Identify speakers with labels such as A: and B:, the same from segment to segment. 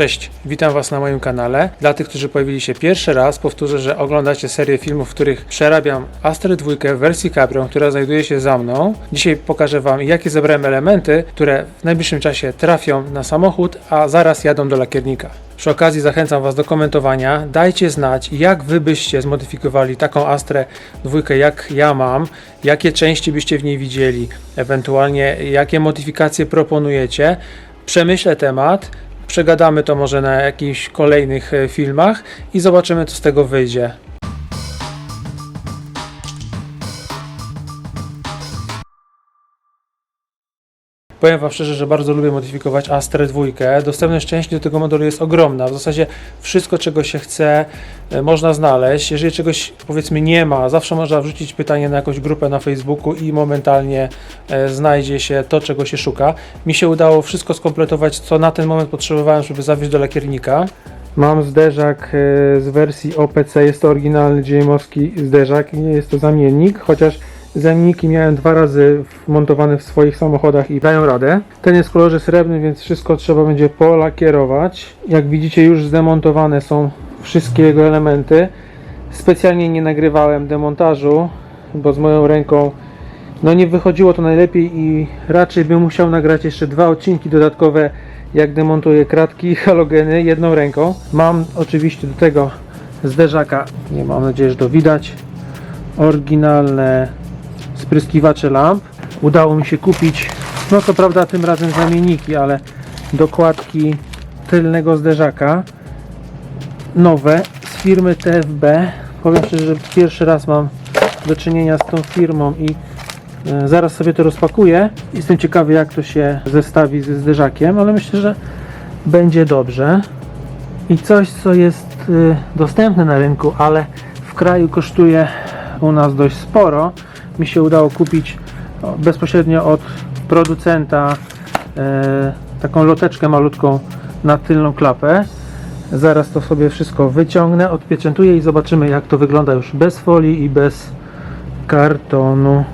A: Cześć, witam Was na moim kanale. Dla tych, którzy pojawili się pierwszy raz, powtórzę, że oglądacie serię filmów, w których przerabiam Astrę 2 w wersji Caprią, która znajduje się za mną. Dzisiaj pokażę Wam, jakie zebrałem elementy, które w najbliższym czasie trafią na samochód, a zaraz jadą do lakiernika. Przy okazji zachęcam Was do komentowania. Dajcie znać, jak Wy byście zmodyfikowali taką Astrę 2, jak ja mam, jakie części byście w niej widzieli, ewentualnie jakie modyfikacje proponujecie. Przemyślę temat, Przegadamy to może na jakichś kolejnych e, filmach i zobaczymy, co z tego wyjdzie. Powiem Wam szczerze, że bardzo lubię modyfikować Astrę 2. Dostępność części do tego modelu jest ogromna. W zasadzie wszystko, czego się chce, e, można znaleźć. Jeżeli czegoś powiedzmy nie ma, zawsze można wrzucić pytanie na jakąś grupę na Facebooku i momentalnie e, znajdzie się to, czego się szuka. Mi się udało wszystko skompletować, co na ten moment potrzebowałem, żeby zawieźć do lakiernika. Mam zderzak e, z wersji OPC, jest to oryginalny GM-owski zderzak, nie jest to zamiennik, chociaż zamienniki miałem dwa razy montowane w swoich samochodach i dają radę. Ten jest w kolorze srebrnym, więc wszystko trzeba będzie polakierować. Jak widzicie już zdemontowane są wszystkie jego elementy. Specjalnie nie nagrywałem demontażu, bo z moją ręką no nie wychodziło to najlepiej i raczej bym musiał nagrać jeszcze dwa odcinki dodatkowe jak demontuję kratki i halogeny jedną ręką. Mam oczywiście do tego zderzaka, nie mam nadziei, że to widać, oryginalne spryskiwacze lamp. Udało mi się kupić, no co prawda tym razem zamienniki, ale dokładki tylnego zderzaka nowe z firmy TFB. Powiem szczerze, że pierwszy raz mam do czynienia z tą firmą i e, zaraz sobie to rozpakuję. Jestem ciekawy jak to się zestawi ze zderzakiem, ale myślę, że będzie dobrze. I coś, co jest y, dostępne na rynku, ale w kraju kosztuje u nas dość sporo, mi się udało kupić o, bezpośrednio od producenta e, taką loteczkę malutką na tylną klapę. Zaraz to sobie wszystko wyciągnę, odpieczętuję i zobaczymy jak to wygląda już bez folii i bez kartonu.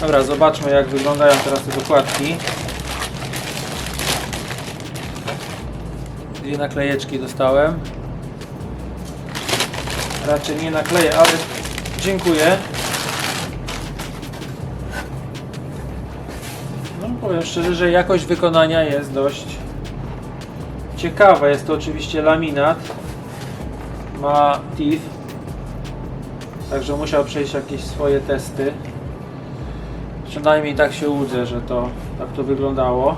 A: Dobra, zobaczmy jak wyglądają teraz te dokładki. Dwie naklejeczki dostałem. Raczej nie nakleję, ale dziękuję. No powiem szczerze, że jakość wykonania jest dość ciekawa. Jest to oczywiście laminat. Ma TIFF. Także musiał przejść jakieś swoje testy. Przynajmniej tak się łudzę, że to tak to wyglądało.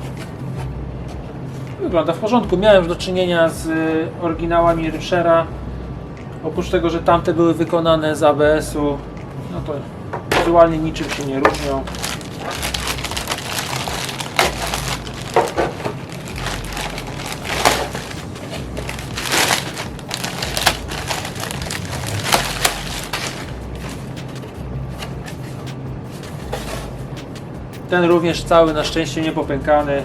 A: Wygląda w porządku. Miałem do czynienia z y, oryginałami Richera. Oprócz tego, że tamte były wykonane z ABS-u, no to wizualnie niczym się nie różnią. Ten również cały na szczęście nie popękany.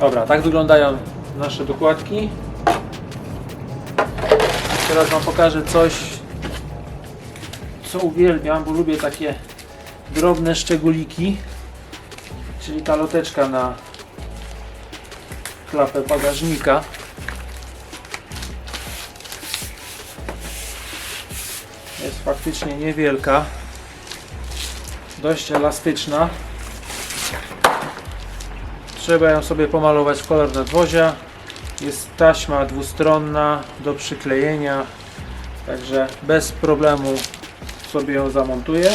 A: Dobra, tak wyglądają nasze dokładki. Teraz Wam pokażę coś, co uwielbiam, bo lubię takie drobne szczególiki. Czyli ta loteczka na klapę bagażnika. Jest faktycznie niewielka. Dość elastyczna. Trzeba ją sobie pomalować w kolor nadwozia. Jest taśma dwustronna do przyklejenia, także bez problemu sobie ją zamontuję.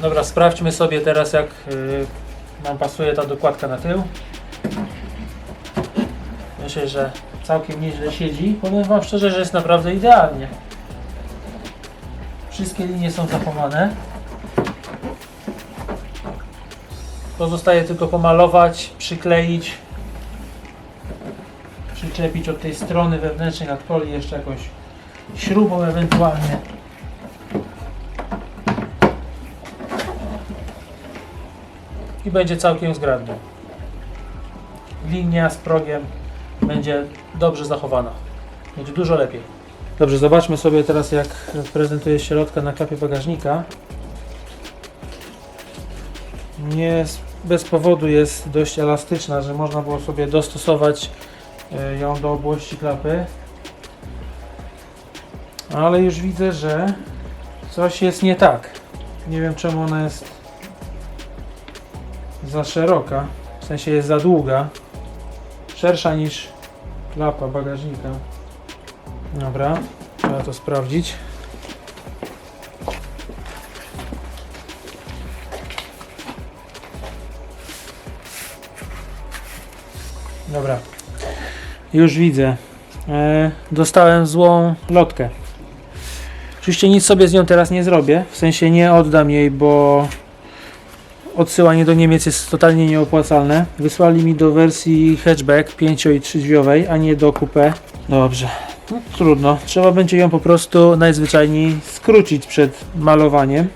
A: Dobra, sprawdźmy sobie teraz jak yy, nam pasuje ta dokładka na tył. Myślę, że całkiem nieźle siedzi. Powiem Wam szczerze, że jest naprawdę idealnie. Wszystkie linie są zachowane. Pozostaje tylko pomalować, przykleić, przyczepić od tej strony wewnętrznej nadpoli jeszcze jakąś śrubą ewentualnie. I będzie całkiem zgrabnie. Linia z progiem będzie dobrze zachowana. Będzie dużo lepiej. Dobrze, zobaczmy sobie teraz jak prezentuje się lotka na klapie bagażnika. Nie bez powodu jest dość elastyczna, że można było sobie dostosować e, ją do obłości klapy. Ale już widzę, że coś jest nie tak. Nie wiem czemu ona jest za szeroka, w sensie jest za długa, szersza niż klapa bagażnika. Dobra, trzeba to sprawdzić. Dobra, już widzę. E, dostałem złą lotkę. Oczywiście nic sobie z nią teraz nie zrobię, w sensie nie oddam jej, bo odsyłanie do Niemiec jest totalnie nieopłacalne. Wysłali mi do wersji hatchback 5 i 3 drzwiowej, a nie do coupé. Dobrze, no, trudno. Trzeba będzie ją po prostu najzwyczajniej skrócić przed malowaniem.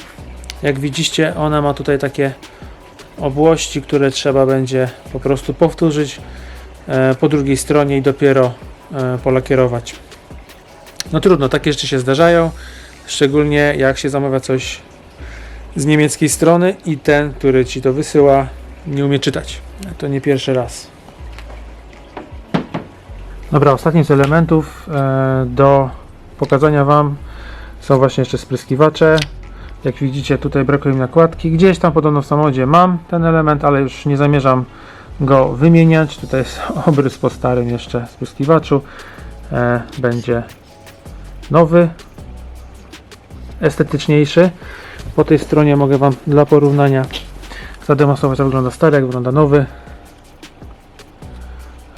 A: Jak widzicie, ona ma tutaj takie obłości, które trzeba będzie po prostu powtórzyć po drugiej stronie i dopiero e, polakierować. No trudno, takie rzeczy się zdarzają, szczególnie jak się zamawia coś z niemieckiej strony i ten, który ci to wysyła, nie umie czytać. To nie pierwszy raz. Dobra, ostatni z elementów e, do pokazania Wam są właśnie jeszcze spryskiwacze. Jak widzicie, tutaj brakuje mi nakładki. Gdzieś tam podobno w samochodzie mam ten element, ale już nie zamierzam go wymieniać. Tutaj jest obrys po starym jeszcze spryskiwaczu. E, będzie nowy, estetyczniejszy. Po tej stronie mogę Wam dla porównania zademonstrować jak wygląda stary, jak wygląda nowy.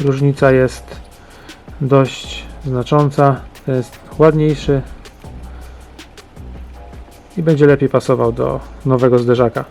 A: Różnica jest dość znacząca. Jest ładniejszy i będzie lepiej pasował do nowego zderzaka.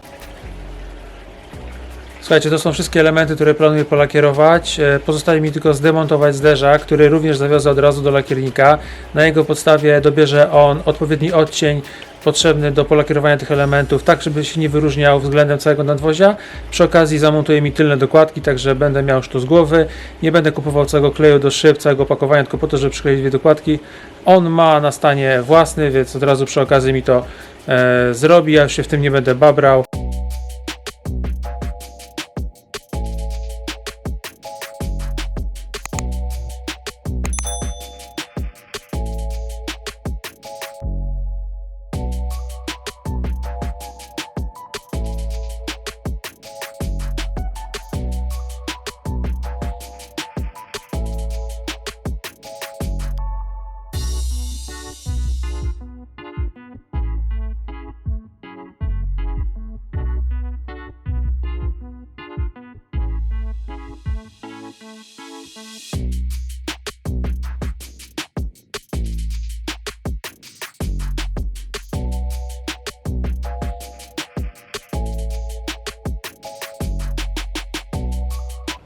A: Słuchajcie, to są wszystkie elementy, które planuję polakierować. E, Pozostaje mi tylko zdemontować zderzak, który również zawiozę od razu do lakiernika. Na jego podstawie dobierze on odpowiedni odcień potrzebny do polakierowania tych elementów, tak żeby się nie wyróżniał względem całego nadwozia. Przy okazji zamontuję mi tylne dokładki, także będę miał już to z głowy. Nie będę kupował całego kleju do szyb, całego opakowania, tylko po to, żeby przykleić dwie dokładki. On ma na stanie własny, więc od razu przy okazji mi to e, zrobi. Ja już się w tym nie będę babrał.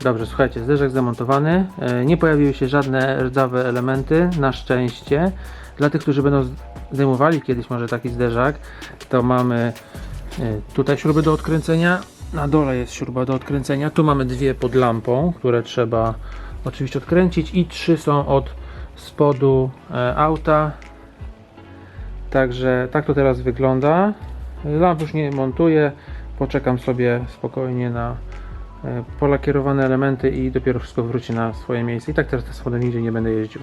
A: Dobrze, słuchajcie, zderzak zamontowany. E, Nie pojawiły się żadne rdzawe elementy, na szczęście. Dla tych, którzy będą zdejmowali kiedyś może taki zderzak, to mamy e, tutaj śruby do odkręcenia. Na dole jest śruba do odkręcenia. Tu mamy dwie pod lampą, które trzeba oczywiście odkręcić i trzy są od spodu e, auta. Także tak to teraz wygląda. Lamp już nie montuję. Poczekam sobie spokojnie na e, polakierowane elementy i dopiero wszystko wróci na swoje miejsce. I tak teraz tym samochodem nigdzie nie będę jeździł.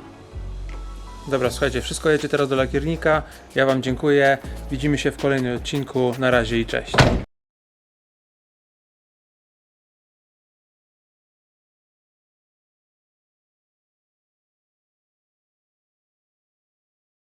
A: Dobra, słuchajcie, wszystko jedzie teraz do lakiernika. Ja Wam dziękuję. Widzimy się w kolejnym odcinku. Na razie i cześć.